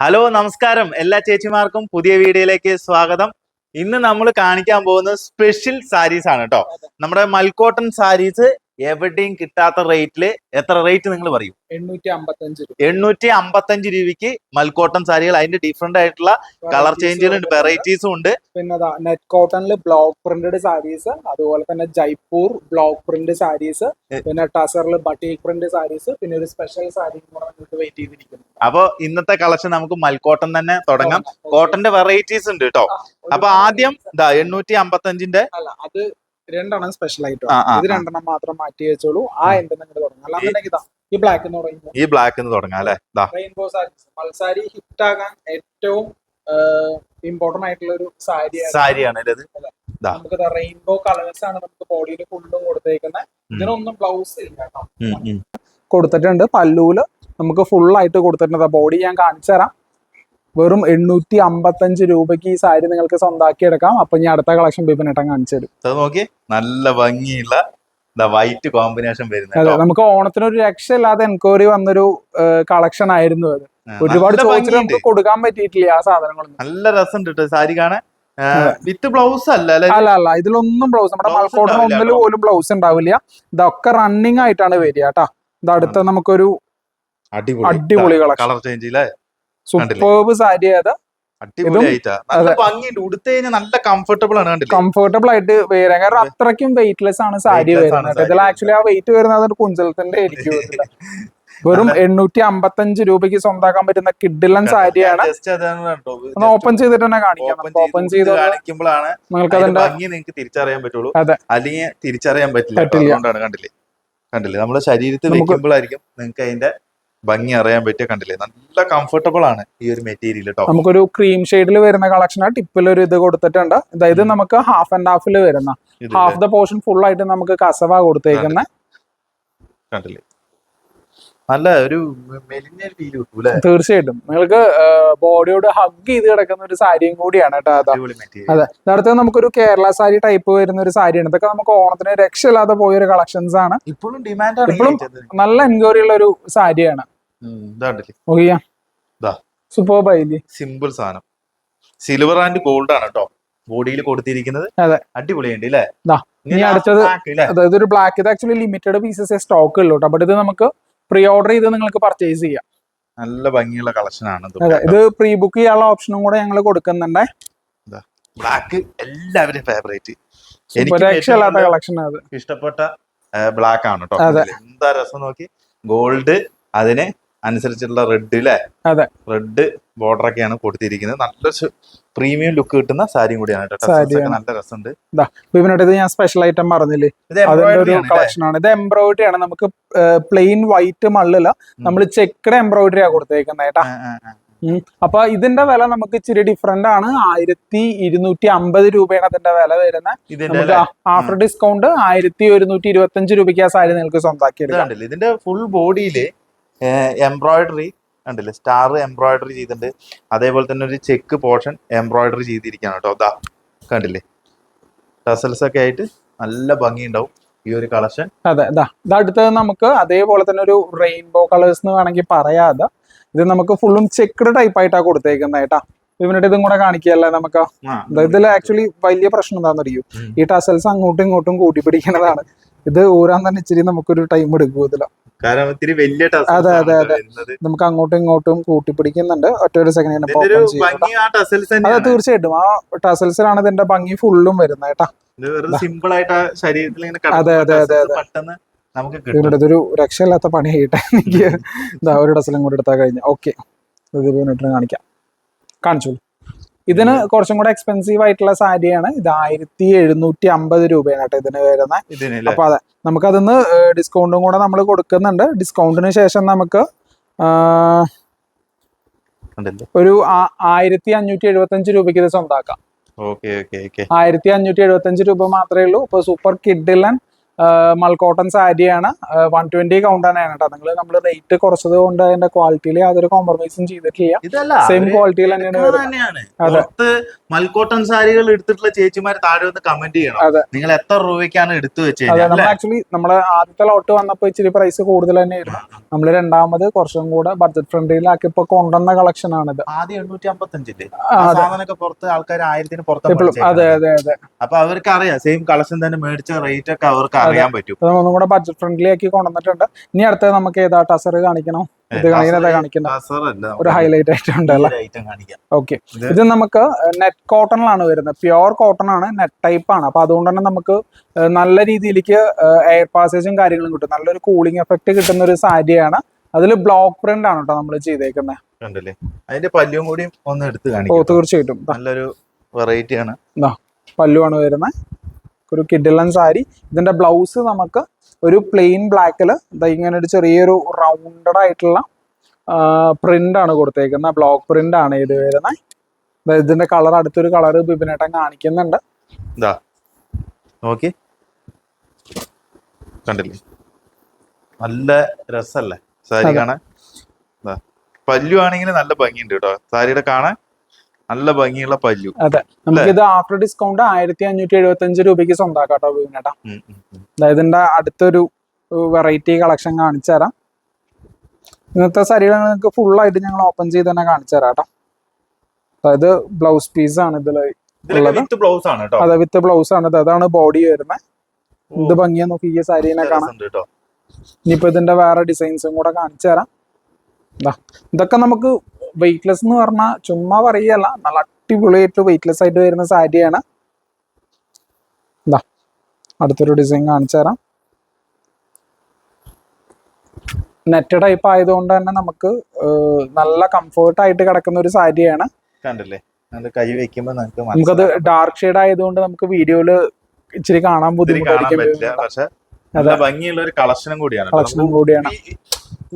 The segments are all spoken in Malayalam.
ഹലോ നമസ്കാരം. എല്ലാ ചേച്ചിമാർക്കും പുതിയ വീഡിയോയിലേക്ക് സ്വാഗതം. ഇന്ന് നമ്മൾ കാണിക്കാൻ പോകുന്നത് സ്പെഷ്യൽ സാരീസ് ആണ് കേട്ടോ. നമ്മുടെ മൽക്കോട്ടൺ സാരീസ് എവിടെയും കിട്ടാത്ത റേറ്റിൽ എത്ര റേറ്റ് നിങ്ങൾ പറയും? എണ്ണൂറ്റി അമ്പത്തഞ്ച് എണ്ണൂറ്റി അമ്പത്തഞ്ച് രൂപയ്ക്ക് മൽക്കോട്ടൺ സാരികൾ. അതിന്റെ ഡിഫറെന്റ് ആയിട്ടുള്ള കളർ ചേഞ്ചുകളുണ്ട് വെറൈറ്റീസും ഉണ്ട് പിന്നെ നെറ്റ് കോട്ടണിൽ ബ്ലോക്ക് പ്രിന്റഡ് സാരീസ് അതുപോലെ തന്നെ ജയ്പൂർ ബ്ലോക്ക് പ്രിന്റ് സാരീസ് പിന്നെ ടസറിൽ ബട്ടീക് പ്രിന്റ് സാരീസ് പിന്നെ ഒരു സ്പെഷ്യൽ സാരി വെയിറ്റ് ചെയ്തിരിക്കുന്നു. അപ്പൊ ഇന്നത്തെ കളക്ഷൻ നമുക്ക് മൽക്കോട്ടൺ തന്നെ തുടങ്ങാം. കോട്ടന്റെ വെറൈറ്റീസ് ഉണ്ട് കേട്ടോ അപ്പൊ ആദ്യം എണ്ണൂറ്റി അമ്പത്തഞ്ചിന്റെ അല്ല അത് രണ്ടെണ്ണം സ്പെഷ്യൽ ആയിട്ട്? ഇത്. രണ്ടെണ്ണം മാത്രം മാറ്റി വെച്ചോളൂ. ആ എന്റെ നിങ്ങൾ തുടങ്ങാം. അല്ലാന്നുണ്ടെങ്കിൽ ഇതാ ഈ ബ്ലാക്ക് എന്ന് ഈ ബ്ലാക്ക് തുടങ്ങാം അല്ലെ? ഇതാ റെയിൻബോ സാരീസ് മൽസാരി ഹിറ്റ് ആകാൻ ഏറ്റവും ഇമ്പോർട്ടന്റ് ആയിട്ടുള്ള ഒരു സാരിയാണ്. സാരിയാണ്. നമുക്ക് റെയിൻബോ കളേഴ്സ് ആണ് നമുക്ക് ബോഡിയിൽ ഫുള്ളും കൊടുത്തേക്കുന്നത് ഇതിനൊന്നും ബ്ലൗസ് ഇല്ല കേട്ടോ. കൊടുത്തിട്ടുണ്ട്. പല്ലൂൽ നമുക്ക് ഫുൾ ആയിട്ട് കൊടുത്തിട്ടുണ്ട്. ബോഡി ഞാൻ കാണിച്ചു തരാം. വെറും എണ്ണൂറ്റി അമ്പത്തഞ്ച് രൂപയ്ക്ക് ഈ സാരി നിങ്ങൾക്ക് സ്വന്താക്കി എടുക്കാം അപ്പൊ ഞാൻ അടുത്ത കളക്ഷൻ ബിബിനേട്ടൻ കാണിച്ചു തരും. നോക്കി നല്ല ഭംഗിയുള്ള വൈറ്റ് കോമ്പിനേഷൻ അതെ നമുക്ക് ഓണത്തിന് ഒരു രക്ഷയില്ലാതെ എൻക്വയറി വന്നൊരു കളക്ഷൻ ആയിരുന്നു അത്. ഒരുപാട് ചോദിച്ചിട്ട് നമുക്ക് കൊടുക്കാൻ പറ്റിയിട്ടില്ല ആ സാധനങ്ങളൊന്നും. നല്ല രസം സാരി കാണാൻ. വിത്ത് ബ്ലൗസ് അല്ല അല്ലെ? അല്ല ഇതിലൊന്നും ബ്ലൗസ് നമ്മുടെ ഉണ്ടാവില്ല ഒന്നിൽ പോലും ബ്ലൗസ് ഉണ്ടാവില്ല. ഇതൊക്കെ റണ്ണിങ് ആയിട്ടാണ് വരിക കേട്ടാ ഇത് അടുത്ത നമുക്കൊരു അടിപൊളി. അടിപൊളി കളർ ചേഞ്ച് ഇല്ലേ? സൂപ്പർബ് സാരി ഏതാ നല്ല. ഭംഗിയുണ്ട്. ഉടുത്ത് കഴിഞ്ഞാൽ നല്ല കംഫർട്ടബിൾ ആണ് കണ്ടില്ലേ? കംഫർട്ടബിൾ ആയിട്ട് വരാം. കാരണം അത്രയ്ക്കും വെയിറ്റ്ലെസ് ആണ് സാരി വരുന്നത്. ഇതിൽ ആക്ച്വലി ആ വെയിറ്റ് വരുന്നത് ഒരു കുഞ്ചലത്തിന്റെ ആയിരിക്കും. വെറും എണ്ണൂറ്റി അമ്പത്തഞ്ച് രൂപയ്ക്ക് സ്വന്താക്കാൻ പറ്റുന്ന കിഡിലൻ സാരിയാണ് ഒന്ന് ഓപ്പൺ ചെയ്തിട്ട് തന്നെ കാണിക്കാം. ഓപ്പൺ ചെയ്ത് കാണിക്കുമ്പോഴാണ് നിങ്ങൾക്ക് അതിന്റെ ഭംഗി നിങ്ങൾക്ക് തിരിച്ചറിയാൻ പറ്റുള്ളൂ. അതെ. അല്ലെങ്കിൽ തിരിച്ചറിയാൻ പറ്റില്ല. അതുകൊണ്ടാണ് കണ്ടില്ലേ? കണ്ടില്ലേ? നമ്മുടെ ശരീരത്തിൽ വെക്കുമ്പോഴായിരിക്കും നിങ്ങൾക്ക് അതിന്റെ ഭംഗി അറിയാൻ പറ്റിയ കണ്ടില്ലേ? നല്ല കംഫർട്ടബിൾ ആണ് ഈ ഒരു മെറ്റീരിയൽ കേട്ടോ നമുക്കൊരു ക്രീം ഷെയ്ഡിൽ വരുന്ന കളക്ഷൻ ആ ടിപ്പിൽ ഒരു ഇത് കൊടുത്തിട്ടുണ്ട്. അതായത്. നമുക്ക് ഹാഫ് ആൻഡ് ഹാഫിൽ വരുന്ന. ഹാഫ് ദ പോർഷൻ ഫുൾ ആയിട്ട് നമുക്ക് കസവ കൊടുത്തേക്കുന്ന. കണ്ടില്ലേ? നല്ല ഒരു മെലിഞ്ഞ ഫീൽ തീർച്ചയായിട്ടും. നിങ്ങൾക്ക് ബോഡിയോട് ഹഗ് ചെയ്ത് കിടക്കുന്ന ഒരു സാരിയും കൂടിയാണ് കേട്ടോ അതാ. അടുത്തത് നമുക്കൊരു കേരള സാരി ടൈപ്പ് വരുന്ന ഒരു സാരിയാണ്. ഇതൊക്കെ നമുക്ക് ഓണത്തിന് രക്ഷയില്ലാതെ പോയൊരു കളക്ഷൻസ് ആണ്. ഇപ്പോഴും ഡിമാൻഡ് ഇപ്പോഴും നല്ല എൻക്വയറി ഉള്ള ഒരു സാരിയാണ്. ഇതാണ്ടില്ലേ സിമ്പിൾ സാധനം. സിൽവർ ആൻഡ് ഗോൾഡ് ആണ് കേട്ടോ ബോഡിയിൽ കൊടുത്തിരിക്കുന്നത്. അടിപൊളിയുണ്ട് അല്ലേ ഇനി അടുത്തത് അതായത് ഒരു ബ്ലാക്ക് ഇത് ആക്ച്വലി ലിമിറ്റഡ് പീസസ് സ്റ്റോക്ക് ഉള്ളൂ കേട്ടോ ബട്ട് ഇത് നമുക്ക് പ്രീ ഓർഡർ ചെയ്ത് നിങ്ങൾക്ക് പർച്ചേസ് ചെയ്യാം. നല്ല ഭംഗിയുള്ള കളക്ഷൻ ആണ് ഇത്. പ്രീ ബുക്ക് ചെയ്യാനുള്ള ഓപ്ഷനും കൂടെ ഞങ്ങൾ കൊടുക്കുന്നുണ്ട്. ബ്ലാക്ക് എല്ലാവരും ഫേവറേറ്റ് എനിക്ക് കളക്ഷൻ ഇഷ്ടപ്പെട്ട ബ്ലാക്ക് ആണ് കേട്ടോ എന്താ രസം നോക്കി? ഗോൾഡ് അതിന് അനുസരിച്ചുള്ള റെഡ് അല്ലേ? അതെ. റെഡ് ബോർഡർ ഒക്കെയാണ് കൊടുത്തിരിക്കുന്നത്. നല്ല പ്രീമിയം ലുക്ക് കിട്ടുന്ന സാരിയും കൂടിയാണ് കേട്ടോ. നല്ല രസമുണ്ട്. ഇത് ഞാൻ സ്പെഷ്യൽ ഐറ്റം പറഞ്ഞില്ലേ? അതിന്റെ ആണ് കളക്ഷൻ ആണ്. ഇത് എംബ്രോയിഡറി ആണ്. നമുക്ക് പ്ലെയിൻ വൈറ്റ് മള്ളില്ല. നമ്മൾ ചെക്കഡ് എംബ്രോയിഡറി ആണ് കൊടുത്തേക്കുന്നത് കേട്ടാ. അപ്പൊ ഇതിന്റെ വില നമുക്ക് ഇച്ചിരി ഡിഫറെന്റ് ആണ്. ആയിരത്തി ഇരുന്നൂറ്റി അമ്പത് രൂപയാണ് അതിന്റെ വില വരുന്നത് നമുക്ക് ആഫ്റ്റർ ഡിസ്കൗണ്ട് ആയിരത്തി ഒരുന്നൂറ്റി ഇരുപത്തി അഞ്ച് രൂപയ്ക്ക് ആ സാരി നിങ്ങൾക്ക് കണ്ടില്ലേ ഇതിന്റെ ഫുൾ ബോഡിയിൽ എംബ്രോയിഡറി കണ്ടില്ലേ? സ്റ്റാർ എംബ്രോയിഡറി ചെയ്തിട്ടുണ്ട്. അതേപോലെ തന്നെ ഒരു ചെക്ക് പോർഷൻ എംബ്രോയിഡറി ചെയ്തിരിക്കുകയാണ് കേട്ടോ. അതാ കണ്ടില്ലേ? ടസൽസ് ഒക്കെ ആയിട്ട് നല്ല ഭംഗി ഉണ്ടാവും ഈ ഒരു കളക്ഷൻ അതെ ഇതാ ഇത് അടുത്തത് നമുക്ക് അതേപോലെ തന്നെ ഒരു റെയിൻബോ കളേഴ്സ് എന്ന് വേണമെങ്കിൽ പറയാതെ ഇത് നമുക്ക് ഫുള്ളും ചെക്ക്ഡ് ടൈപ്പ് ആയിട്ടാ കൊടുത്തേക്കുന്നത് കേട്ടാ. ഇവനിട്ട് ഇതും കൂടെ കാണിക്കുകയല്ലേ നമുക്ക്? ഇതിൽ ആക്ച്വലി വലിയ പ്രശ്നം എന്താണെന്ന് അറിയൂ? ഈ ടസൽസ് അങ്ങോട്ടും ഇങ്ങോട്ടും കൂട്ടി പിടിക്കുന്നതാണ് ഇത് ഊരാൻ തന്നെ ഇച്ചിരി നമുക്കൊരു ടൈം എടുക്കും ഇതിൽ. കാരണം ഇത്തിരി വലിയ അതെ, അതെ, അതെ. നമുക്ക് അങ്ങോട്ടും ഇങ്ങോട്ടും കൂട്ടിപ്പിടിക്കുന്നുണ്ട്. ഒറ്റ ഒരു സെക്കൻഡ് അതെ തീർച്ചയായിട്ടും. ആ ടസൽസിലാണ് ഇതിന്റെ ഭംഗി ഫുള്ളും വരുന്നത് കേട്ടാ. സിമ്പിൾ ആയിട്ട് ശരീരത്തിൽ ഇങ്ങനെ അതെ, അതെ, അതെ, പെട്ടെന്ന് ഇതൊരു രക്ഷയില്ലാത്ത പണി ആയിട്ട്. എനിക്ക് ഒരു ടസലും കൂടി എടുത്താൽ കഴിഞ്ഞ. ഓക്കെ കാണിക്കാം. കാണിച്ചു ഇതിന് കുറച്ചും കൂടെ എക്സ്പെൻസീവ് ആയിട്ടുള്ള സാരിയാണ് ഇത് ആയിരത്തി എഴുന്നൂറ്റി അമ്പത് രൂപയാണ് കേട്ടോ ഇതിന് വരുന്നത് ഇതിന് അപ്പൊ അതെ നമുക്ക് അതിന്ന് ഡിസ്കൗണ്ടും കൂടെ നമ്മൾ കൊടുക്കുന്നുണ്ട്. ഡിസ്കൗണ്ടിന് ശേഷം നമുക്ക് ഒരു ആയിരത്തി അഞ്ഞൂറ്റി എഴുപത്തി അഞ്ച് രൂപയ്ക്ക് ഇത് സ്വന്താക്കാം. ആയിരത്തി അഞ്ഞൂറ്റി എഴുപത്തി അഞ്ച് രൂപ മാത്രമേ ഉള്ളൂ. ഇപ്പൊ സൂപ്പർ കിഡിലൻ മൾക്കോട്ടൺ സാരിയാണ് വൺ ട്വന്റി കൗണ്ട് തന്നെയാണ് കേട്ടോ. നിങ്ങൾ നമ്മൾ റേറ്റ് കുറച്ചത് കൊണ്ട് അതിന്റെ ക്വാളിറ്റിയിൽ യാതൊരു കോംപ്രമൈസും ചെയ്തിട്ടില്ല. സെയിം ക്വാളിറ്റിയിൽ തന്നെയാണ് പുറത്ത് മൽക്കോട്ടൺ സാരികൾ എടുത്തിട്ടുള്ള ചേച്ചിമാർ താഴെ ഒന്ന് കമന്റ് ചെയ്യണം. നിങ്ങൾ എത്ര രൂപയ്ക്കാണ് എടുത്തു വെച്ചത് ആക്ച്വലി നമ്മൾ ആദ്യത്തെ ലോട്ട് വന്നപ്പോ ഇച്ചിരി പ്രൈസ് കൂടുതൽ തന്നെയായിരുന്നു. നമ്മൾ രണ്ടാമത് കുറച്ചും കൂടെ ബഡ്ജറ്റ് ഫ്രണ്ട്ലിയിലാക്കി ഇപ്പൊ കൊണ്ടുവന്ന കളക്ഷൻ ആണിത്. ആദ്യം എണ്ണൂറ്റി അമ്പത്തഞ്ചില്ലേ സാധനമൊക്കെ പുറത്ത് ആൾക്കാർ ആയിരത്തിന് പുറത്ത് അതെ അതെ അതെ. അപ്പൊ അവർക്ക് അറിയാം സെയിം കളക്ഷൻ തന്നെ മേടിച്ച റേറ്റ് ഒക്കെ അവർക്ക് അറിയാൻ പറ്റും. ഒന്നും കൂടെ ബഡ്ജറ്റ് ഫ്രണ്ട്ലി ആക്കി കൊണ്ടുവന്നിട്ടുണ്ട്. ഇനി അടുത്ത നമുക്ക് ഏതാ ടസർ കാണിക്കണം? ഇത് കാണിക്കുന്നത് കാണിക്കണ്ട? ഒരു ഹൈലൈറ്റ് ആയിട്ട് ഉണ്ടല്ലോ ഓക്കെ ഇത് നമുക്ക് നെറ്റ് കോട്ടണിലാണ് വരുന്നത്. പ്യുവർ കോട്ടൺ ആണ് നെറ്റ് ടൈപ്പ് ആണ്. അപ്പൊ അതുകൊണ്ട് തന്നെ നമുക്ക് നല്ല രീതിയിലേക്ക് എയർ പാസേജും കാര്യങ്ങളും കിട്ടും. നല്ലൊരു കൂളിംഗ് എഫക്ട് കിട്ടുന്ന ഒരു സാരിയാണ്. അതിൽ ബ്ലോക്ക് പ്രിന്റ് ആണ് കേട്ടോ നമ്മൾ ചെയ്തേക്കുന്നത് കണ്ടില്ലേ അതിന്റെ പല്ലും കൂടി ഒന്ന് എടുത്ത് കാണിക്കാം തീർച്ചയായിട്ടും. നല്ലൊരു വെറൈറ്റി ആണ്. പല്ലുവാണ് വരുന്നത് ഒരു കിഡിലൻ സാരി. ഇതിന്റെ ബ്ലൗസ് നമുക്ക് ഒരു പ്ലെയിൻ ബ്ലാക്കിൽ ഇങ്ങനെ ഒരു ചെറിയൊരു റൗണ്ടഡ് ആയിട്ടുള്ള പ്രിന്റ് ആണ് കൊടുത്തേക്കുന്നത്. ബ്ലോക്ക് പ്രിന്റ് ആണ് ഇത് വരുന്നത് ഇതിന്റെ കളർ അടുത്തൊരു കളർ ബിബിനേട്ടൻ കാണിക്കുന്നുണ്ട്. നോക്കി. കണ്ടില്ലേ? നല്ല രസല്ലേ സാരി. കാണാൻ. പല്ലു ആണെങ്കിൽ നല്ല ഭംഗിയുണ്ട് കേട്ടോ. സാരിയുടെ കാണാൻ നല്ല ഭംഗിയുള്ള പല്ലു. അതെ. നമുക്കിത് ആഫ്റ്റർ ഡിസ്കൗണ്ട് ആയിരത്തി അഞ്ഞൂറ്റി എഴുപത്തി അഞ്ച് രൂപയ്ക്ക് സ്വന്തമാക്കാം കേട്ടോ ബിബിനേട്ടാ ഉം, ഉം, ഉം. അതായത് എന്റെ അടുത്തൊരു വെറൈറ്റി കളക്ഷൻ കാണിച്ചു തരാം. ഇന്നത്തെ സാരികൾ നിങ്ങൾക്ക് ഫുൾ ആയിട്ട് ഞങ്ങൾ ഓപ്പൺ ചെയ്ത് തന്നെ കാണിച്ചു തരാം കേട്ടോ. അതായത് ബ്ലൗസ് പീസ് ആണ് ഇതിൽ? വിത്ത് ബ്ലൗസ് ആണ് അതെ വിത്ത് ബ്ലൗസ് ആണ്. അതാണ് ബോഡി വരുന്നത് ഇത് ഭംഗിയാ നോക്കി ഈ സാരീനെ കാണാം ഇനിയിപ്പോ ഇതിന്റെ വേറെ ഡിസൈൻസും കൂടെ കാണിച്ചു തരാം. ഇതൊക്കെ നമുക്ക് വെയിറ്റ്ലെസ് എന്ന് പറഞ്ഞാൽ ചുമ്മാ പറയല്ല നല്ല അടിപൊളിയായിട്ട് വെയിറ്റ്ലെസ് ആയിട്ട് വരുന്ന സാരിയാണ് അടുത്തൊരു ഡിസൈൻ കാണിച്ചു തരാം. നെറ്റ് ടൈപ്പ് ആയതുകൊണ്ട് തന്നെ നമുക്ക് നല്ല കംഫേർട്ട് ആയിട്ട് കിടക്കുന്ന ഒരു സാരിയാണ്. കണ്ടില്ലേ? കൈ നമുക്ക് നമുക്കത് ഡാർക്ക് ഷെയ്ഡ് ആയതുകൊണ്ട് നമുക്ക് വീഡിയോയിൽ ഇച്ചിരി കാണാൻ ബുദ്ധിമുട്ടായിരിക്കും. പക്ഷെ നല്ല ഭംഗിയുള്ള ഒരു കളക്ഷനും കൂടിയാണ്. കളക്ഷനും കൂടിയാണ്.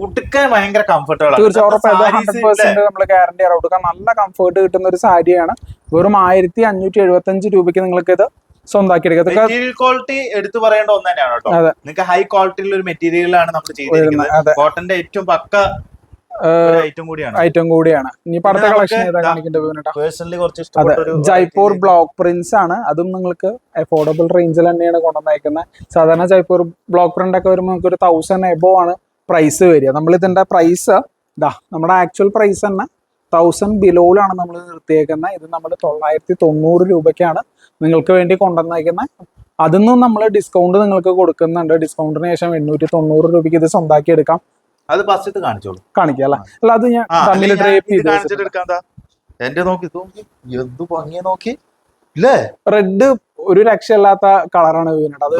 ഉടുക്കാൻ ഭയങ്കര കംഫർട്ടബിൾ തീർച്ചയായും നമ്മൾ ഗ്യാരണ്ടി ആണ്. ഉടുക്കാൻ നല്ല കംഫർട്ട് കിട്ടുന്ന ഒരു സാരിയാണ്. വെറും ആയിരത്തി അഞ്ഞൂറ്റി എഴുപത്തി അഞ്ച് രൂപയ്ക്ക് നിങ്ങൾക്ക് ഇത് സ്വന്തമാക്കി എടുക്കാം ഇതൊക്കെ ക്വാളിറ്റി എടുത്തു പറയേണ്ട ഒന്ന് തന്നെയാണ് കേട്ടോ നിങ്ങൾക്ക് ഹൈ ക്വാളിറ്റിയിലുള്ള ഒരു മെറ്റീരിയലാണ് നമ്മൾ ചെയ്തിരിക്കുന്നത്. കോട്ടന്റെ ഏറ്റവും പക്ക ഐറ്റം കൂടിയാണ്. ഇനി അടുത്ത കളക്ഷൻ ഏതാ കാണിക്കേണ്ടത് ജയ്പൂർ ബ്ലോക്ക് പ്രിന്റ്സ് ആണ്. അതും നിങ്ങൾക്ക് അഫോർഡബിൾ റേഞ്ചിൽ തന്നെയാണ് കൊണ്ടുവന്നേക്കുന്നത്. സാധാരണ ജയ്പൂർ ബ്ലോക്ക് പ്രിന്റ് ഒക്കെ വരുമ്പോൾ നമുക്ക് ഒരു തൗസൻഡ് എബോ ആണ് പ്രൈസ് വരിക. നമ്മൾ ഇതിന്റെ പ്രൈസ് ഇതാ നമ്മുടെ ആക്ച്വൽ പ്രൈസ് തന്നെ തൗസൻഡ് ബിലോയിലാണ് നമ്മൾ നിർത്തിയേക്കുന്നത്. ഇത് നമ്മൾ തൊള്ളായിരത്തി തൊണ്ണൂറ് രൂപയ്ക്കാണ് നിങ്ങൾക്ക് വേണ്ടി കൊണ്ടുവന്നേക്കുന്നത്. അതിന്നും നമ്മൾ ഡിസ്കൗണ്ട് നിങ്ങൾക്ക് കൊടുക്കുന്നുണ്ട്. ഡിസ്കൗണ്ടിന് ശേഷം എണ്ണൂറ്റി തൊണ്ണൂറ് രൂപയ്ക്ക് ഇത് സ്വന്തമാക്കി എടുക്കാം. അത് ഫസ്റ്റ് കാണിച്ചോളൂ. കാണിക്കാം അല്ലേ? അല്ല അത് ഞാൻ തമ്മിൽ ഡ്രേപ്പ് ചെയ്ത് കാണിച്ചിട്ട് എടുക്കാം എന്താ? എന്റെ നോക്കി നോക്കി. എന്ത് ഭംഗിയെ നോക്കി. ഇല്ലേ? റെഡ് ഒരു രക്ഷയില്ലാത്ത കളറാണ് വീണത് അത്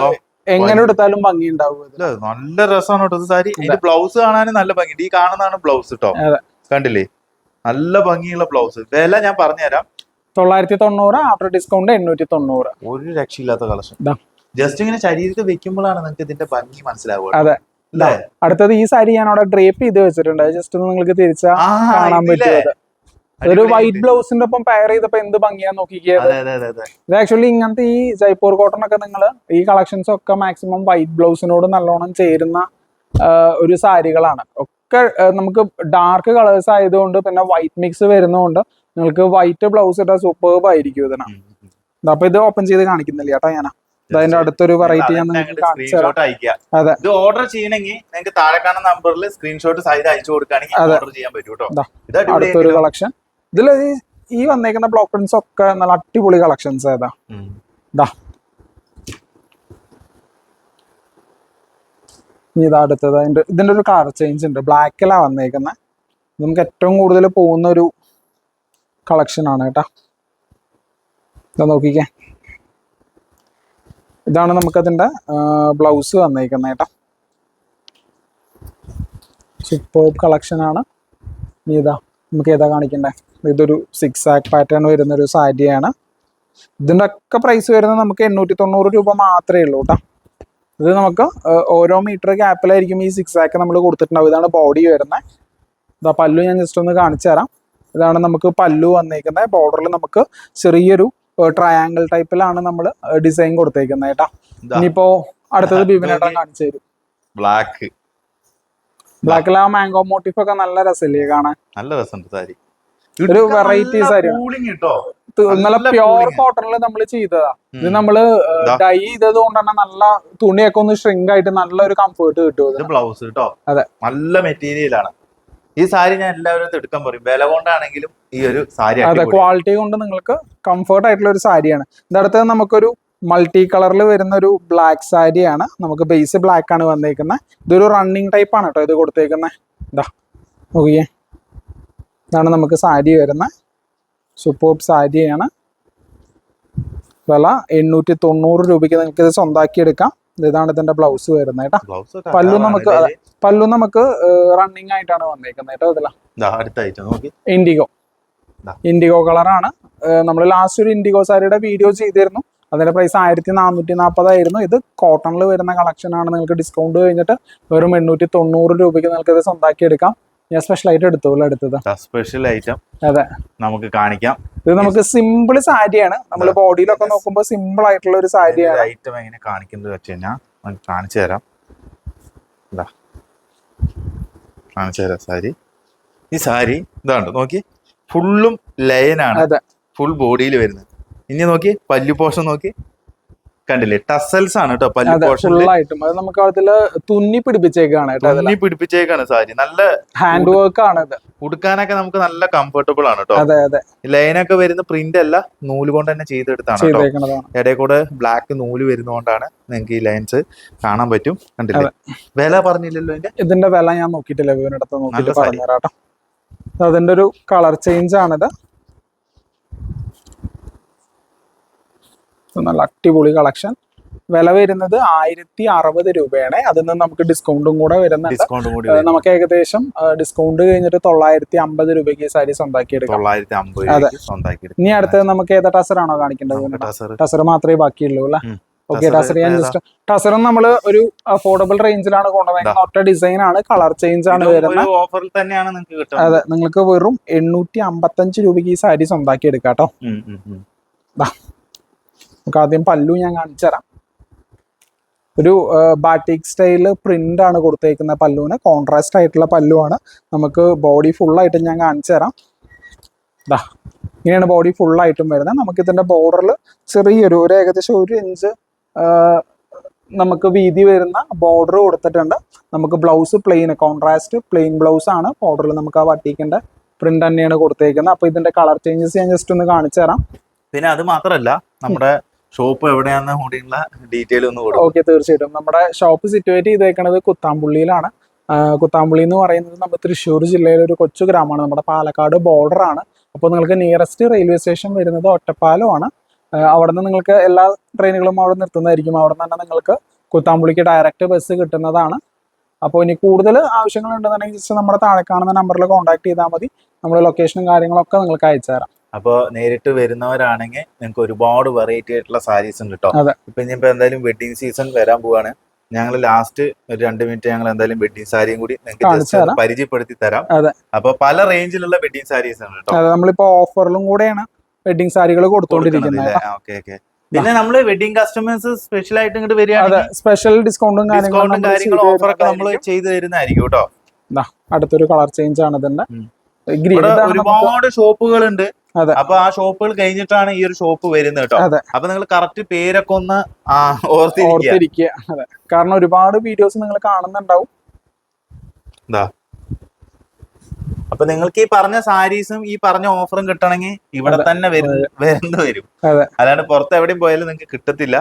എങ്ങനെ എടുത്താലും ഭംഗി ഉണ്ടാവും? നല്ല രസമാണ് കേട്ടോ സാരി. ബ്ലൗസ് കാണാനും നല്ല ഭംഗി ഈ കാണുന്നതാണ് ബ്ലൗസ് കേട്ടോ കണ്ടില്ലേ? നല്ല ഭംഗിയുള്ള ബ്ലൗസ് വില ഞാൻ പറഞ്ഞുതരാം. തൊള്ളായിരത്തി തൊണ്ണൂറ് ആഫ്റ്റർ ഡിസ്കൗണ്ട് എണ്ണൂറ്റി തൊണ്ണൂറ് ഒരു രക്ഷയില്ലാത്ത കളക്ഷൻ. ജസ്റ്റ് ഇങ്ങനെ ശരീരത്തിൽ വെക്കുമ്പോഴാണ് നിങ്ങൾക്ക് ഇതിന്റെ ഭംഗി മനസ്സിലാവുക അതെ. അല്ലേ അടുത്തത് ഈ സാരി ഞാൻ അവിടെ ഡ്രേപ്പ് ചെയ്ത് വെച്ചിട്ടുണ്ട്. ജസ്റ്റ് ഒന്ന് നിങ്ങൾക്ക് തിരിച്ചാ കാണാൻ പറ്റുമത് ഒരു വൈറ്റ് ബ്ലൗസിന്റെ ഒപ്പം പെയർ ചെയ്തപ്പോ എന്ത് ഭംഗിയാ നോക്കിയത് ഇത് ആക്ച്വലി ഇങ്ങനത്തെ ഈ ജയ്പൂർ കോട്ടൺ ഒക്കെ നിങ്ങൾ ഈ കളക്ഷൻസ് ഒക്കെ മാക്സിമം വൈറ്റ് ബ്ലൗസിനോട് നല്ലോണം ചേരുന്ന ഒരു സാരികളാണ്. ഒക്കെ നമുക്ക് ഡാർക്ക് കളേഴ്സ് ആയതുകൊണ്ട് പിന്നെ വൈറ്റ് മിക്സ് വരുന്നതുകൊണ്ട് നിങ്ങൾക്ക് വൈറ്റ് ബ്ലൗസ് ഇട്ടാൽ സൂപ്പർബ് ആയിരിക്കും ഇതിന്. അപ്പൊ ഇത് ഓപ്പൺ ചെയ്ത് കാണിക്കുന്നില്ല ചേട്ടാ ഞാൻ അതിന്റെ അടുത്തൊരു വെറൈറ്റി ഞാൻ അതെ. ഇത് ഓർഡർ ചെയ്യണമെങ്കിൽ നിങ്ങൾക്ക് താഴെ കാണുന്ന നമ്പറിൽ സ്ക്രീൻഷോട്ട് സഹിതം അയച്ചു കൊടുക്കുകയാണെങ്കിൽ ഓർഡർ ചെയ്യാൻ പറ്റും കേട്ടോ അടുത്തൊരു കളക്ഷൻ ഇതിൽ ഈ വന്നേക്കുന്ന ബ്ലോക്ക് പ്രിന്റ്സ് ഒക്കെ നല്ല അടിപൊളി കളക്ഷൻസ് ഏതാ? ഇതാ ഇനി ഇതാ അടുത്തത്. അതിന്റെ ഇതിന്റെ ഒരു കളർ ചേഞ്ച് ഉണ്ട്. ബ്ലാക്കിലാ വന്നേക്കുന്നത് നമുക്ക് ഏറ്റവും കൂടുതൽ പോകുന്ന ഒരു കളക്ഷൻ ആണ് കേട്ടാ. ഇതാ നോക്കിക്കേ. ഇതാണ് നമുക്കതിന്റെ ബ്ലൗസ് വന്നേക്കുന്നത് കേട്ടോ. സൂപ്പർ കളക്ഷൻ ആണ്. ഇനി ഇതാ നമുക്ക് ഏതാ കാണിക്കണ്ടേ? ഇതൊരു സിക്സ് ആക്ക് പാറ്റേൺ വരുന്ന ഒരു സാരിയാണ്. ഇതിന്റെ ഒക്കെ പ്രൈസ് വരുന്നത് നമുക്ക് എണ്ണൂറ്റി തൊണ്ണൂറ് രൂപ മാത്രമേ ഉള്ളൂ കേട്ടോ. ഇത് നമുക്ക് ഓരോ മീറ്റർ ഗ്യാപ്പിലായിരിക്കും ഈ സിക്സ് ആക്ക് നമ്മൾ കൊടുത്തിട്ടുണ്ടാവും ഇതാണ് ബോഡി വരുന്നത് ഇതാ പല്ലു ഞാൻ ജസ്റ്റ് ഒന്ന് കാണിച്ചു തരാം ഇതാണ് നമുക്ക് പല്ലു വന്നേക്കുന്നത്. ബോർഡറിൽ നമുക്ക് ചെറിയൊരു ട്രയാങ്കിൾ ടൈപ്പിലാണ് നമ്മൾ ഡിസൈൻ കൊടുത്തേക്കുന്നത് ഏട്ടാ. ഇനിയിപ്പോ അടുത്തത് നോക്കി. കാണിച്ചു തരും. ബ്ലാക്ക് ബ്ലാക്കിൽ ആ മാംഗോ മോട്ടീഫ് ഒക്കെ നല്ല രസമില്ലേ കാണാൻ? നല്ല രസമുണ്ട് സാരി. ഒരു വെറൈറ്റി സാരി നല്ല പ്യോർ കോട്ടണിൽ നമ്മൾ കോട്ടണിൽ നമ്മൾ ചെയ്തതാ. ഇത്. നമ്മൾ ഡൈ ചെയ്തത് കൊണ്ട് തന്നെ നല്ല തുണിയൊക്കെ ഒന്ന് ഷ്രിങ്ക് ആയിട്ട് നല്ലൊരു കംഫേർട്ട് കിട്ടും ബ്ലൗസ് കേട്ടോ അതെ. നല്ല മെറ്റീരിയൽ ആണ്. ഈ സാരി ഞാൻ എല്ലാവരും എടുക്കാൻ പറയും. വില കൊണ്ടാണെങ്കിലും ഈ ഒരു സാരി അതെ. ക്വാളിറ്റി കൊണ്ട് നിങ്ങൾക്ക് കംഫർട്ട് ആയിട്ടുള്ള ഒരു സാരിയാണ്. ഇതടുത്ത് നമുക്കൊരു മൾട്ടി കളറിൽ വരുന്ന ഒരു ബ്ലാക്ക് സാരിയാണ്. നമുക്ക് ബേസ് ബ്ലാക്ക് ആണ് വന്നേക്കുന്നത് ഇതൊരു റണ്ണിങ് ടൈപ്പ് ആണ് കേട്ടോ ഇത് കൊടുത്തേക്കുന്നത് ഇതാ നോക്കിയേ. ഇതാണ് നമുക്ക് സാരി വരുന്നത് സൂപ്പർ സാരിയാണ്. വില എണ്ണൂറ്റി തൊണ്ണൂറ് രൂപയ്ക്ക് നിങ്ങൾക്ക് ഇത് സ്വന്താക്കി എടുക്കാം ഇതാണ് ഇതിന്റെ ബ്ലൗസ് വരുന്നത് കേട്ടോ. പല്ലു നമുക്ക് പല്ലു നമുക്ക് റണ്ണിങ് ആയിട്ടാണ് വന്നേക്കുന്നത് കേട്ടോ ഇതില. ഇൻഡിഗോ. ഇൻഡിഗോ കളറാണ് നമ്മൾ ലാസ്റ്റ് ഒരു ഇൻഡിഗോ സാരിയുടെ വീഡിയോ ചെയ്തിരുന്നു. അതിന്റെ പ്രൈസ് ആയിരത്തി നാനൂറ്റി നാൽപ്പതായിരുന്നു ഇത് കോട്ടണിൽ വരുന്ന കളക്ഷൻ ആണ്. നിങ്ങൾക്ക് ഡിസ്കൗണ്ട് കഴിഞ്ഞിട്ട് വെറും എണ്ണൂറ്റി തൊണ്ണൂറ് രൂപയ്ക്ക് നിങ്ങൾക്ക് ഇത് സ്വന്താക്കി എടുക്കാം ഞാൻ സ്പെഷ്യൽ ആയിട്ട് എടുത്തോളൂ എടുത്തത് സ്പെഷ്യൽ ഐറ്റം അതെ. നമുക്ക് കാണിക്കാം. ഇത് നമുക്ക് സിമ്പിൾ സാരിയാണ്. നമ്മൾ. ബോഡിയിലൊക്കെ നോക്കുമ്പോൾ സിമ്പിൾ ആയിട്ടുള്ള ഒരു സാരിയാണ്. ഐറ്റം എങ്ങനെ കാണിക്കുന്നത് വെച്ച് കഴിഞ്ഞാൽ നമുക്ക് കാണിച്ചു തരാം. ഇതാ കാണിച്ചു തരാം സാരി. ഈ സാരി ഇതാണ്ട് നോക്കി. ഫുള്ളും ലയനാണ് അതെ. ഫുൾ ബോഡിയിൽ വരുന്നത്. ഇനി നോക്കി പല്ലു പോഷൻ നോക്കി. കണ്ടില്ലേ? ടസൽസ് ആണ് കേട്ടോ പല്ലു അത് നമുക്ക് അതിൽ തുന്നി പിടിപ്പിച്ചേക്കാണ് തുന്നി പിടിപ്പിച്ചേക്കാണ് സാരി. നല്ല ഹാൻഡ് വർക്ക് ആണ് ഇത്. ഉടുക്കാനൊക്കെ നമുക്ക് നല്ല കംഫർട്ടബിൾ ആണ് കേട്ടോ അതെ അതെ. ലൈനൊക്കെ വരുന്ന പ്രിന്റ് അല്ല നൂൽ കൊണ്ട് തന്നെ ചെയ്തെടുത്താണ് കേട്ടോ ഇടയിൽ കൂടെ ബ്ലാക്ക് നൂൽ വരുന്നതുകൊണ്ടാണ് നിങ്ങൾക്ക് ഈ ലൈൻസ് കാണാൻ പറ്റും. കണ്ടില്ലേ? വില പറഞ്ഞില്ലല്ലോ ഇതിന്റെ വില ഞാൻ നോക്കിയിട്ടില്ല നോക്കിയിട്ട്. അതിന്റെ ഒരു കളർ ചേഞ്ച് ആണിത്. നല്ല അടിപൊളി കളക്ഷൻ. വില വരുന്നത് ആയിരത്തി അറുപത് രൂപയാണ്. അതിൽ നിന്ന് നമുക്ക് ഡിസ്കൗണ്ടും കൂടെ വരുന്നുണ്ട്. നമുക്ക് ഏകദേശം ഡിസ്കൗണ്ട് കഴിഞ്ഞിട്ട് തൊള്ളായിരത്തി അമ്പത് രൂപയ്ക്ക് സാരി സ്വന്താക്കി എടുക്കാം അതെ. ഇനി അടുത്തത് നമുക്ക് ഏതാ ടസറാണോ കാണിക്കേണ്ടത്? ടസർ മാത്രമേ ബാക്കിയുള്ളൂ അല്ലേ. ഓക്കെ ടസർ ഞാൻ ജസ്റ്റ് ടസറും നമ്മൾ ഒരു അഫോർഡബിൾ റേഞ്ചിലാണ് കൊണ്ടുവന്നത് ഒറ്റ ഡിസൈൻ ആണ് കളർ ചേഞ്ച് ആണ് വരുന്നത്. ഓഫറിൽ തന്നെയാണ് നിങ്ങൾക്ക് അതെ നിങ്ങൾക്ക് വെറും എണ്ണൂറ്റി അമ്പത്തഞ്ച് രൂപയ്ക്ക് ഈ സാരി സ്വന്താക്കി എടുക്കാം കേട്ടോ. നമുക്ക് ആദ്യം പല്ലു ഞാൻ കാണിച്ചു തരാം. ഒരു ബാറ്റിക് സ്റ്റൈൽ പ്രിന്റ് ആണ് കൊടുത്തേക്കുന്ന പല്ലുവിന്. കോൺട്രാസ്റ്റ് ആയിട്ടുള്ള പല്ലുവാണ്. നമുക്ക് ബോഡി ഫുള്ളായിട്ട് ഞാൻ കാണിച്ചു തരാം. ഇതാ ഇങ്ങനെയാണ് ബോഡി ഫുള്ളായിട്ടും വരുന്നത്. നമുക്ക് ഇതിന്റെ ബോർഡറിൽ ചെറിയൊരു ഒരു ഏകദേശം ഒരു ഇഞ്ച് നമുക്ക് വീതി വരുന്ന ബോർഡർ കൊടുത്തിട്ടുണ്ട്. നമുക്ക് blouse plain contrast plain blouse ആണ് ബോർഡറിൽ നമുക്ക് ആ വട്ടിക്കിന്റെ പ്രിന്റ് തന്നെയാണ് കൊടുത്തേക്കുന്നത്. അപ്പൊ ഇതിന്റെ കളർ ചേഞ്ചസ് ഞാൻ ജസ്റ്റ് ഒന്ന് കാണിച്ചു തരാം. പിന്നെ അത് മാത്രല്ല നമ്മുടെ ഷോപ്പ് എവിടെയാണെന്ന് കൂടിയുള്ള ഡീറ്റെയിൽ ഒന്ന് കൊടുക്കും. ഓക്കെ തീർച്ചയായിട്ടും. നമ്മുടെ ഷോപ്പ് സിറ്റുവേറ്റ് ചെയ്തേക്കുന്നത് കുത്താമ്പുള്ളിയിലാണ്. കുത്താമ്പുള്ളി എന്ന് പറയുന്നത് നമ്മൾ തൃശ്ശൂർ ജില്ലയിലെ ഒരു കൊച്ചു ഗ്രാമമാണ്. നമ്മുടെ പാലക്കാട് ബോർഡർ ആണ്. അപ്പോൾ നിങ്ങൾക്ക് നിയറസ്റ്റ് റെയിൽവേ സ്റ്റേഷൻ വരുന്നത് ഒറ്റപ്പാലമാണ് അവിടെ നിന്ന് നിങ്ങൾക്ക് എല്ലാ ട്രെയിനുകളും അവിടെ നിർത്തുന്നതായിരിക്കും. അവിടെ നിന്ന് തന്നെ നിങ്ങൾക്ക് കുത്താമ്പുള്ളിക്ക് ഡയറക്റ്റ് ബസ് കിട്ടുന്നതാണ്. അപ്പോൾ ഇനി കൂടുതൽ ആവശ്യങ്ങൾ ഉണ്ടെന്നുണ്ടെങ്കിൽ ജസ്റ്റ് നമ്മുടെ താഴെ കാണുന്ന നമ്പറിൽ കോൺടാക്ട് ചെയ്താൽ മതി. നമ്മുടെ ലൊക്കേഷനും കാര്യങ്ങളൊക്കെ നിങ്ങൾക്ക് അയച്ചു തരാം അപ്പോൾ നേരിട്ട് വരുന്നവരാണെങ്കിൽ നിങ്ങൾക്ക് ഒരുപാട് വെറൈറ്റി ആയിട്ടുള്ള സാരീസ് ഉണ്ട് കേട്ടോ. ഇപ്പൊ ഇനിയിപ്പോ എന്തായാലും വെഡിങ് സീസൺ വരാൻ പോവാണ്. ഞങ്ങൾ ലാസ്റ്റ് ഒരു രണ്ട് മിനിറ്റ് ഞങ്ങൾ എന്തായാലും വെഡിങ് സാരിയും കൂടി നിങ്ങൾക്ക് ജസ്റ്റ് പരിചയപ്പെടുത്തി തരാം. അപ്പൊ പല റേഞ്ചിലുള്ള വെഡിങ് സാരീസ് ആണ് കേട്ടോ നമ്മളിപ്പോ ഓഫറിലും കൂടെയാണ് വെഡിങ് സാരികൾ കൊടുത്തോണ്ടിരിക്കുന്നത്. ഓക്കെ ഓക്കെ പിന്നെ നമ്മൾ വെഡിങ് കസ്റ്റമേഴ്സ് സ്പെഷ്യൽ ആയിട്ട് ഇങ്ങോട്ട് വരിക വരികയാണെങ്കിൽ സ്പെഷ്യൽ ഡിസ്കൗണ്ടും ഡിസ്കൗണ്ടും കാര്യങ്ങളും ഓഫറൊക്കെ നമ്മൾ ചെയ്തു തരുന്നതായിരിക്കും. കേട്ടോ അടുത്തൊരു കളർ ചേഞ്ച് ആണ് ഇവിടെ ഒരുപാട് ഷോപ്പുകൾ ഉണ്ട് അതെ. അപ്പൊ ആ ഷോപ്പുകൾ കഴിഞ്ഞിട്ടാണ് ഈ ഒരു ഷോപ്പ് വരുന്നത് കേട്ടോ. അപ്പൊ നിങ്ങൾ കറക്റ്റ് പേരൊക്കെ ഒന്ന് ഓർത്തിരിക്കുക. കാരണം ഒരുപാട് വീഡിയോസ് നിങ്ങൾ കാണുന്നുണ്ടാവും. അപ്പൊ നിങ്ങൾക്ക് ഈ പറഞ്ഞ സാരീസും ഈ പറഞ്ഞ ഓഫറും കിട്ടണമെങ്കിൽ ഇവിടെ തന്നെ വരുന്ന വരും. അല്ലാണ്ട് പുറത്ത് എവിടെയും പോയാലും നിങ്ങൾക്ക് കിട്ടത്തില്ല.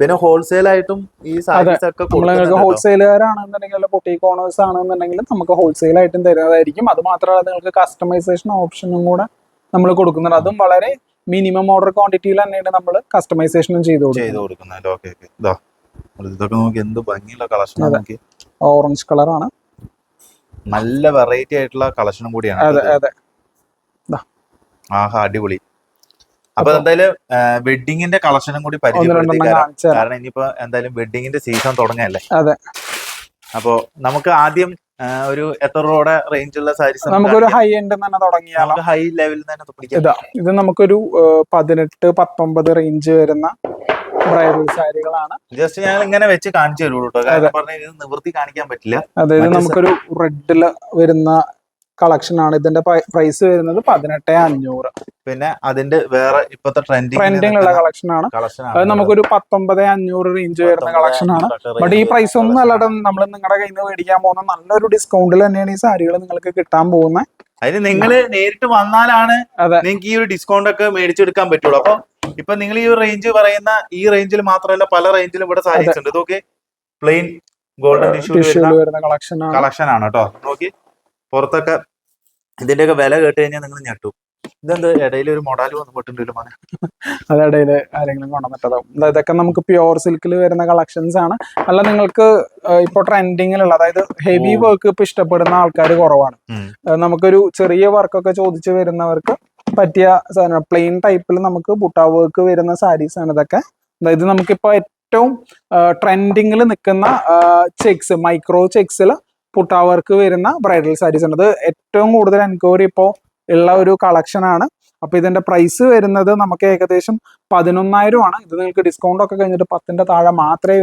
പിന്നെ ഹോൾസെയിൽ ആയിട്ടും ഈ സാരീസ് ഒക്കെ നിങ്ങൾക്ക്. ഹോൾസെയിലുകാരാണെന്നുണ്ടെങ്കിൽ പൊട്ടി കോണേഴ്സ് ആണെന്നുണ്ടെങ്കിൽ നമുക്ക് ഹോൾസെയിൽ ആയിട്ടും തരുന്നതായിരിക്കും. അത് മാത്രമല്ല നിങ്ങൾക്ക് കസ്റ്റമൈസേഷൻ ഓപ്ഷനും കൂടെ നമ്മൾ കൊടുക്കുന്നുണ്ട്. അതും വളരെ മിനിമം ഓർഡർ ക്വാണ്ടിറ്റിയിൽ തന്നെയാണ് നമ്മൾ കസ്റ്റമൈസേഷനും ചെയ്ത് കൊടുക്കുന്നത്. ഓക്കെ ഓക്കെ ഇതാ ഇതൊക്കെ നോക്കി എന്ത് ഭംഗിയുള്ള കളക്ഷൻ. ഓറഞ്ച് കളറാണ് നല്ല വെറൈറ്റി ആയിട്ടുള്ള കളക്ഷനും കൂടിയാണ് അതെ. അതെ. ആഹാ അടിപൊളി. അപ്പൊ എന്തായാലും വെഡിങ്ങിന്റെ കളക്ഷനും കൂടി പരിചയപ്പെടുത്തിക്കാരാം കാരണം ഇനിയിപ്പോ എന്തായാലും വെഡിങ്ങിന്റെ സീസൺ തുടങ്ങല്ലേ അതെ. അപ്പോ നമുക്ക് ആദ്യം ഒരു എത്ര രൂപയുടെ റേഞ്ചുള്ള സാരീസ് നമുക്കൊരു ഹൈ എൻഡ് തന്നെ തുടങ്ങിയാൽ ഹൈ ലെവലിൽ തന്നെ പിടിക്കാം ഇതാ ഇത് നമുക്കൊരു പതിനെട്ട് പത്തൊമ്പത് റേഞ്ച് വരുന്ന ബ്രൈഡൽ സാരികളാണ് ജസ്റ്റ് ഞാൻ ഇങ്ങനെ വെച്ച് കാണിച്ചു തരുള്ളൂ കേട്ടോ നിവൃത്തി കാണിക്കാൻ പറ്റില്ല. അതായത് നമുക്കൊരു റെഡിൽ വരുന്ന കളക്ഷൻ ആണ്. ഇതിന്റെ പ്രൈസ് വരുന്നത് പതിനെട്ട് അഞ്ഞൂറ്. പിന്നെ അതിന്റെ വേറെ ഇപ്പത്തെ ട്രെൻഡിങ് ഉള്ള കളക്ഷൻ ആണ്. അത് നമുക്കൊരു പത്തൊമ്പത് അഞ്ഞൂറ് റേഞ്ച് വരുന്ന കളക്ഷൻ ആണ്. ബട്ട് ഈ പ്രൈസ് ഒന്നും അല്ലാതെ നമ്മൾ നിങ്ങളുടെ കയ്യിൽ നിന്ന് മേടിക്കാൻ പോകുന്ന നല്ലൊരു ഡിസ്കൗണ്ടിൽ തന്നെയാണ് ഈ സാരികൾ നിങ്ങൾക്ക് കിട്ടാൻ പോകുന്നത് അതിന് നിങ്ങൾ നേരിട്ട് വന്നാലാണ്. നിങ്ങൾക്ക് ഈ ഒരു ഡിസ്കൗണ്ട് ഒക്കെ മേടിച്ചെടുക്കാൻ പറ്റുള്ളൂ. അപ്പൊ ഇപ്പൊ നിങ്ങൾ ഈ റേഞ്ച് പറയുന്ന ഈ റേഞ്ചിൽ മാത്രമല്ല പല റേഞ്ചിലും ഇവിടെ സാരീസ് ഉണ്ട്. ഇതൊക്കെ പ്ലെയിൻ ഗോൾഡൻ ടിഷ്യൂ കളക്ഷൻ ആണ്. കേട്ടോ നോക്കി. പുറത്തൊക്കെ ഇതിന്റെയൊക്കെ വില കേട്ട് കഴിഞ്ഞാൽ നിങ്ങൾ ഞെട്ടും. ഇതെന്ത് ഇടയിൽ ഒരു മൊഡാൽ വന്ന് പെട്ടിട്ടുണ്ടല്ലോ മോനെ. ഇടയിൽ ആരെങ്കിലും കൊണ്ടുവന്നിട്ടതാവും ഇതൊക്കെ നമുക്ക് പ്യുവർ സിൽക്കിൽ വരുന്ന കളക്ഷൻസ് ആണ്. അല്ല നിങ്ങൾക്ക് ഇപ്പോൾ ഇപ്പൊ ട്രെൻഡിങ്ങിലുള്ള അതായത് ഹെവി വർക്ക് ഇപ്പൊ ഇഷ്ടപ്പെടുന്ന ആൾക്കാർ കുറവാണ്. നമുക്കൊരു ചെറിയ വർക്കൊക്കെ ചോദിച്ചു വരുന്നവർക്ക് പറ്റിയ സാധനം പ്ലെയിൻ ടൈപ്പിൽ നമുക്ക് ബുട്ട വർക്ക് വരുന്ന സാരീസ് ആണ് ഇതൊക്കെ. അതായത് നമുക്കിപ്പോ ഏറ്റവും ട്രെൻഡിങ്ങിൽ നിൽക്കുന്ന ചെക്സ് മൈക്രോ ചെക്സിൽ പുട്ട വർക്ക് വരുന്ന ബ്രൈഡൽ സാരീസ് ഉണ്ട് അത് ഏറ്റവും കൂടുതൽ എൻക്വയറി ഇപ്പോൾ ഉള്ള ഒരു കളക്ഷൻ ആണ്. അപ്പൊ ഇതിന്റെ പ്രൈസ് വരുന്നത് നമുക്ക് ഏകദേശം പതിനൊന്നായിരം ആണ്. ഇത് നിങ്ങൾക്ക് ഡിസ്കൗണ്ട് ഒക്കെ കഴിഞ്ഞിട്ട് പത്തിന്റെ താഴെ മാത്രമേ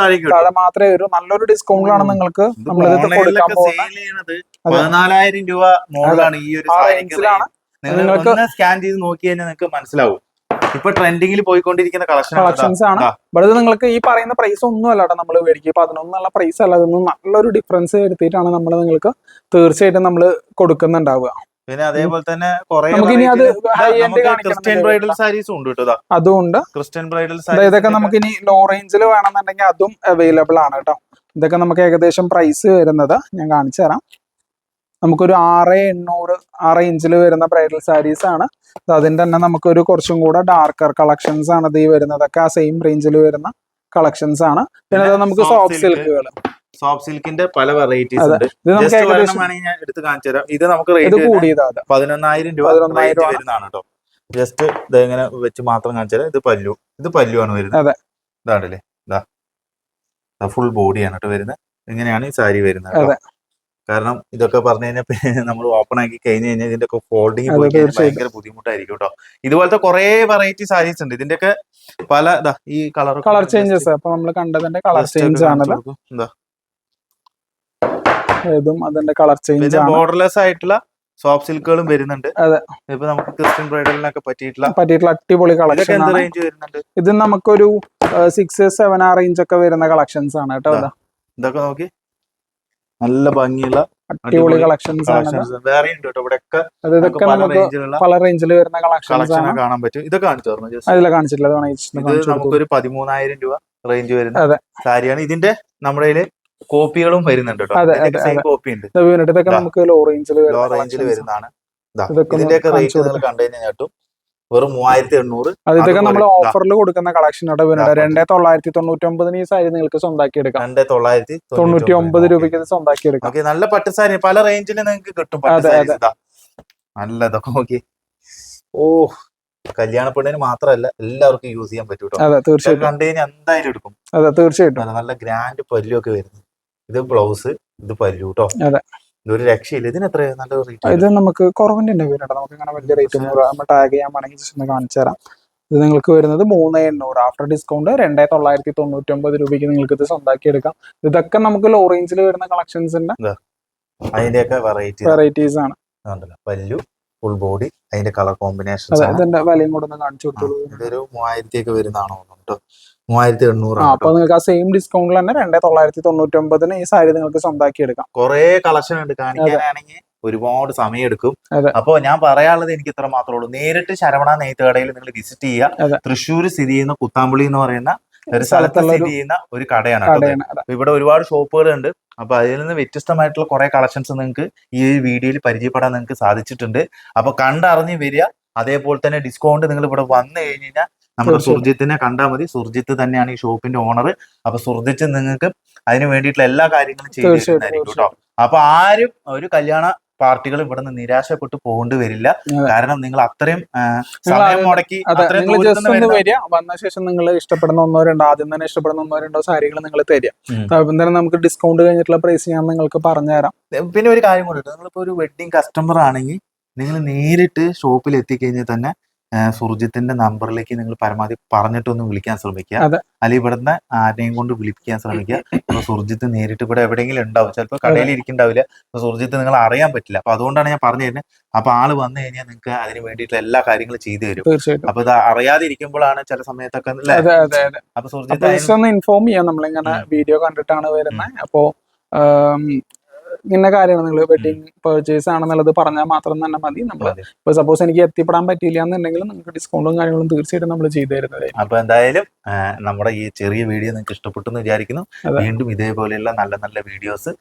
താഴേക്ക് താഴെ മാത്രമേ വരൂ. നല്ലൊരു ഡിസ്കൗണ്ടിലാണ് നിങ്ങൾക്ക് നമ്മളിത് കൊടുക്കാൻ പോകുന്നത്. രൂപ മോഡലാണ് ഈ ഒരു നിങ്ങൾക്ക് സ്കാൻ ചെയ്ത് നോക്കി കഴിഞ്ഞാൽ നിങ്ങൾക്ക് മനസ്സിലാവും. ഇപ്പൊ ട്രെൻഡിങ്ങിൽ പോയിക്കൊണ്ടിരിക്കുന്ന കളക്ഷൻ കളക്ഷൻസ് ആണ്. ഇവിടെ നിങ്ങൾക്ക് ഈ പറയുന്ന പ്രൈസ് ഒന്നും അല്ല നമ്മൾ മേടിക്കുക. പതിനൊന്നുള്ള പ്രൈസ് അല്ല. ഇതൊന്നും നല്ലൊരു ഡിഫറൻസ് വരുത്തിയിട്ടാണ് നമ്മൾ നിങ്ങൾക്ക് തീർച്ചയായിട്ടും നമ്മൾ കൊടുക്കുന്നുണ്ടാവുക. പിന്നെ അതേപോലെ തന്നെ കുറെ ക്രിസ്ത്യൻ ബ്രൈഡൽ സാരീസും ഉണ്ട് കേട്ടോ. അതുകൊണ്ട് ക്രിസ്ത്യൻ ബ്രൈഡൽ സാരീസ് ഇതൊക്കെ നമുക്ക് ഇനി ലോ റേഞ്ചിൽ വേണമെന്നുണ്ടെങ്കിൽ അതും അവൈലബിൾ ആണ് കേട്ടോ. ഇതൊക്കെ നമുക്ക് ഏകദേശം പ്രൈസ് വരുന്നത് ഞാൻ കാണിച്ചു തരാം. നമുക്കൊരു ആറ് എണ്ണൂറ് ആറ് ഇഞ്ചിൽ വരുന്ന ബ്രൈഡൽ സാരീസ് ആണ്. അതിന്റെ അതിന്റെ തന്നെ നമുക്കൊരു കുറച്ചും കൂടെ ഡാർക്കർ കളക്ഷൻസ് ആണ് ഇത് ഈ വരുന്നതൊക്കെ. ആ സെയിം റേഞ്ചിൽ വരുന്ന കളക്ഷൻസ് ആണ്. പിന്നെ നമുക്ക് സോഫ്റ്റ്. സിൽക്കുകൾ സോഫ്റ്റ് സിൽക്കിന്റെ പല വെറൈറ്റീസ് ഉണ്ട്. ഞാൻ എടുത്ത് കാണിച്ചു തരാം. ഇത് നമുക്ക് റേറ്റ് കൂടിയതാ അത്. പതിനൊന്നായിരം രൂപ 11,000 രൂപ. ആണ്. വരുന്നതാണ് കേട്ടോ ജസ്റ്റ് ഇത് ഇങ്ങനെ വെച്ച് മാത്രം കാണിച്ചു തരാം. ഇത് പല്ലു. ഇത് പല്ലു ആണ് വരുന്നത്. അതെ. ഇതാണല്ലേ. ഇതാ. ഫുൾ ബോഡിയാണ് കേട്ടോ വരുന്നത്. ഇങ്ങനെയാണ് ഈ സാരി വരുന്നത്. കാരണം ഇതൊക്കെ പറഞ്ഞു കഴിഞ്ഞാൽ നമ്മൾ ഓപ്പൺ ആക്കി കഴിഞ്ഞ് കഴിഞ്ഞാൽ ഇതിന്റെ ഒക്കെ ഫോൾഡിങ് പോയി കഴിഞ്ഞാൽ ഭയങ്കര ബുദ്ധിമുട്ടായിരിക്കും കേട്ടോ ഇതുപോലത്തെ കുറെ വെറൈറ്റി സാരീസ് ഉണ്ട്. ഇതിന്റെ ഒക്കെ പല ഈ കളർ കളർ ചേഞ്ചസ് അപ്പൊ നമ്മൾ കണ്ടതിന്റെ കളർ ചേഞ്ച് എന്താ? ഇതും അതിന്റെ കളർ ചേഞ്ച് ആണ്. ബോർഡർലെസ് ആയിട്ടുള്ള സോഫ്റ്റ് സിൽക്കുകളും വരുന്നുണ്ട്. അതെ. ഇപ്പൊ നമുക്ക് ക്രിസ്ത്യൻ ബ്രൈഡലിനൊക്കെ പറ്റിയിട്ടുള്ള പറ്റിയിട്ടുള്ള അടിപൊളി കളക്ഷൻ എന്ത് റേഞ്ച് വരുന്നുണ്ട്? ഇത് നമുക്കൊരു സിക്സ് സെവൻ ആ റേഞ്ച് ഒക്കെ വരുന്ന കളക്ഷൻസ് ആണ് കേട്ടോ ഇതാ. ഇതൊക്കെ നോക്കി. നല്ല ഭംഗിയുള്ള അടിപൊളി കളക്ഷൻസ് വേറെ ഉണ്ട് കേട്ടോ. ഇതൊക്കെ നമുക്ക് പല റേഞ്ചിൽ വരുന്ന കളക്ഷൻസ് കാണാൻ പറ്റും. കാണിച്ചു അതിൽ കാണിച്ചിട്ടില്ല ഇത് കാണിച്ചു. നമുക്കൊരു പതിമൂന്നായിരം രൂപ റേഞ്ച് വരുന്ന സാരിയാണ്. ഇതിന്റെ നമ്മുടെ കോപ്പികളും വരുന്നുണ്ട് കേട്ടോ. കോപ്പി ഉണ്ട്. ഇത് ഇതൊക്കെ നമുക്ക് ലോ റേഞ്ചിൽ ലോ റേഞ്ചിൽ വരുന്നതാണ്. ഇതിന്റെയൊക്കെ റേറ്റ് നിങ്ങൾ കണ്ടു കഴിഞ്ഞാൽ വെറും മൂവായിരത്തി എണ്ണൂറ്. അതൊക്കെ ഇതൊക്കെ നമ്മൾ ഓഫറിൽ കൊടുക്കുന്ന കളക്ഷൻ. രണ്ടേ തൊള്ളായിരത്തി തൊണ്ണൂറ്റി ഒമ്പതിന് ഈ സാരി നിങ്ങൾക്ക് സ്വന്താക്കി എടുക്കാം. രണ്ടേ തൊള്ളായിരത്തി തൊണ്ണൂറ്റി ഒമ്പത് രൂപയ്ക്ക് ഇത് സ്വന്താക്കി എടുക്കാം. ഓക്കെ നല്ല പട്ട് സാരി. പല റേഞ്ചിൽ നിങ്ങൾക്ക് കിട്ടും നല്ലതൊക്കെ നോക്കി ഓ കല്യാണ പെണ്ണിന് മാത്രമല്ല എല്ലാവർക്കും യൂസ് ചെയ്യാൻ പറ്റും അതെ തീർച്ചയായിട്ടും. കണ്ടു കഴിഞ്ഞാൽ എന്തായാലും എടുക്കും. അതെ തീർച്ചയായിട്ടും. നല്ല നല്ല ഗ്രാൻഡ് പല്ലു ഒക്കെ വരുന്നത് ഇത് ബ്ലൗസ് ഇത് പല്ലു കേട്ടോ അതെ. ഇതൊരു രക്ഷയില്ല. ഇതിന് എത്ര നല്ല റേറ്റ് ഇത് നമുക്ക് കുറവിന്റെ തന്നെ നമുക്ക് ഇങ്ങനെ വലിയ റേറ്റ് നമ്മൾ ടാഗ് ചെയ്യാൻ വേണമെങ്കിൽ ജസ്റ്റ് ഒന്ന് കാണിച്ചു തരാം. ഇത് നിങ്ങൾക്ക് വരുന്നത് മൂന്ന് എണ്ണൂറ്. ആഫ്റ്റർ ഡിസ്കൗണ്ട് രണ്ടേ തൊള്ളായിരത്തി തൊണ്ണൂറ്റി ഒമ്പത് രൂപയ്ക്ക് നിങ്ങൾക്ക് ഇത് സ്വന്തമാക്കി എടുക്കാം ഇതൊക്കെ നമുക്ക് ലോ റേഞ്ചിൽ വരുന്ന കളക്ഷൻസിന്റെ അതിന്റെയൊക്കെ വെറൈറ്റി വെറൈറ്റീസ് ആണ്. പല്ലു ഫുൾ ബോഡി അതിന്റെ കളർ കോമ്പിനേഷൻസ് അതെ ഇതിന്റെ വിലയും കൂടെ ഒന്ന് കാണിച്ചു കൊടുത്തോളൂ. ഇതൊരു മൂവായിരത്തി ഒക്കെ വരുന്നതാണോ കേട്ടോ മൂവായിരത്തി ആ എണ്ണൂറാണ് അപ്പൊ നിങ്ങൾക്ക് ആ സെയിം ഡിസ്കൗണ്ടിൽ തന്നെ രണ്ടേ തൊള്ളായിരത്തി ഈ സാരി നിങ്ങൾക്ക് സ്വന്താക്കി എടുക്കാം കുറെ കളക്ഷൻ ഉണ്ട്. കാണിക്കാനാണെങ്കിൽ ഒരുപാട് സമയം എടുക്കും. അപ്പൊ ഞാൻ പറയാനുള്ളത് എനിക്ക് ഇത്ര മാത്രമേ ഉള്ളൂ. നേരിട്ട് ശരവണ നെയ്ത്ത് കടയിൽ നിങ്ങൾ വിസിറ്റ്. ചെയ്യുക. തൃശ്ശൂർ സ്ഥിതി ചെയ്യുന്ന കുത്താമ്പുളി എന്ന് പറയുന്ന ഒരു സ്ഥലത്ത് സ്ഥിതി ചെയ്യുന്ന ഒരു കടയാണ് ഇവിടെ ഒരുപാട് ഷോപ്പുകൾ ഉണ്ട്. അപ്പൊ അതിൽ നിന്ന് വ്യത്യസ്തമായിട്ടുള്ള കുറെ കളക്ഷൻസ് നിങ്ങൾക്ക് ഈ ഒരു വീഡിയോയിൽ പരിചയപ്പെടാൻ നിങ്ങൾക്ക് സാധിച്ചിട്ടുണ്ട്. അപ്പൊ കണ്ടറിഞ്ഞ് വരിക. അതേപോലെ തന്നെ ഡിസ്കൗണ്ട് നിങ്ങൾ ഇവിടെ വന്നു കഴിഞ്ഞു കഴിഞ്ഞാൽ നമ്മുടെ. സുർജിത്തിനെ കണ്ടാൽ മതി. സുർജിത്ത് തന്നെയാണ് ഈ ഷോപ്പിന്റെ ഓണർ അപ്പൊ സുർജിത്ത് നിങ്ങൾക്ക് അതിന് വേണ്ടിയിട്ടുള്ള എല്ലാ കാര്യങ്ങളും ചെയ്തിട്ടുണ്ടായിരിക്കും കേട്ടോ. അപ്പൊ ആരും ഒരു കല്യാണ പാർട്ടികൾ ഇവിടെ നിന്ന് നിരാശപ്പെട്ട് പോകേണ്ടി വരില്ല. കാരണം നിങ്ങൾ അത്രയും സമയം മുടക്കി നിങ്ങൾ ജസ്റ്റ് ഒന്ന് വരിക. വന്ന ശേഷം നിങ്ങൾ ഇഷ്ടപ്പെടുന്ന ഒന്നോ രണ്ടോ ആദ്യം തന്നെ ഇഷ്ടപ്പെടുന്ന ഒന്നോ രണ്ടോ സാരികൾ നിങ്ങൾ തരിക. അപ്പം തന്നെ നമുക്ക് ഡിസ്കൗണ്ട് കഴിഞ്ഞിട്ടുള്ള പ്രൈസ് ഞാൻ നിങ്ങൾക്ക് പറഞ്ഞുതരാം. പിന്നെ ഒരു കാര്യം കൂടെ നിങ്ങളിപ്പോ ഒരു വെഡിങ് കസ്റ്റമർ ആണെങ്കിൽ നിങ്ങൾ നേരിട്ട് ഷോപ്പിൽ എത്തിക്കഴിഞ്ഞാൽ തന്നെ സുർജിത്തിന്റെ നമ്പറിലേക്ക് നിങ്ങൾ പരമാവധി പറഞ്ഞിട്ടൊന്ന് വിളിക്കാൻ ശ്രമിക്കുക. അല്ലെങ്കിൽ ഇവിടുന്ന് ആരെയും കൊണ്ട് വിളിപ്പിക്കാൻ ശ്രമിക്കുക. അപ്പൊ സുർജിത്ത് നേരിട്ട് ഇവിടെ എവിടെയെങ്കിലും ഉണ്ടാവും. ചിലപ്പോൾ കടയിൽ ഇരിക്കുന്നുണ്ടാവില്ല അപ്പൊ സുർജിത്ത് നിങ്ങൾ അറിയാൻ പറ്റില്ല. അപ്പൊ അതുകൊണ്ടാണ് ഞാൻ പറഞ്ഞു തരുന്നത് അപ്പൊ ആൾ വന്നു കഴിഞ്ഞാൽ നിങ്ങൾക്ക് അതിന് വേണ്ടിയിട്ടുള്ള എല്ലാ കാര്യങ്ങളും ചെയ്തു തരും. അപ്പൊ ഇത് അറിയാതെ ഇരിക്കുമ്പോഴാണ് ചില സമയത്തൊക്കെ അപ്പൊ സുർജിത്ത് ഇൻഫോം ചെയ്യാം. നമ്മളിങ്ങനെ വീഡിയോ കണ്ടിട്ടാണ് വരുന്നത് അപ്പോ ഇന്ന കാര്യമാണ് നിങ്ങൾ വെഡിങ് പെർച്ചേസ് ആണെന്നുള്ളത് പറഞ്ഞാൽ മാത്രം തന്നെ മതി. നമ്മൾ ഇപ്പൊ സപ്പോസ് എനിക്ക് എത്തിപ്പെടാൻ പറ്റിയില്ല എന്നുണ്ടെങ്കിൽ നിങ്ങൾക്ക് ഡിസ്കൗണ്ടും കാര്യങ്ങളും തീർച്ചയായിട്ടും നമ്മൾ ചെയ്തു തരുന്നത് അപ്പൊ എന്തായാലും നമ്മുടെ ഈ ചെറിയ വീഡിയോ നിങ്ങൾക്ക് ഇഷ്ടപ്പെട്ടു എന്ന് വിചാരിക്കുന്നു. വീണ്ടും ഇതേപോലെയുള്ള നല്ല നല്ല വീഡിയോസ്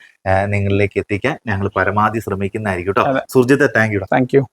നിങ്ങളിലേക്ക് എത്തിക്കാൻ ഞങ്ങൾ പരമാവധി ശ്രമിക്കുന്നതായിരിക്കും കേട്ടോ. Surjith thank you thank you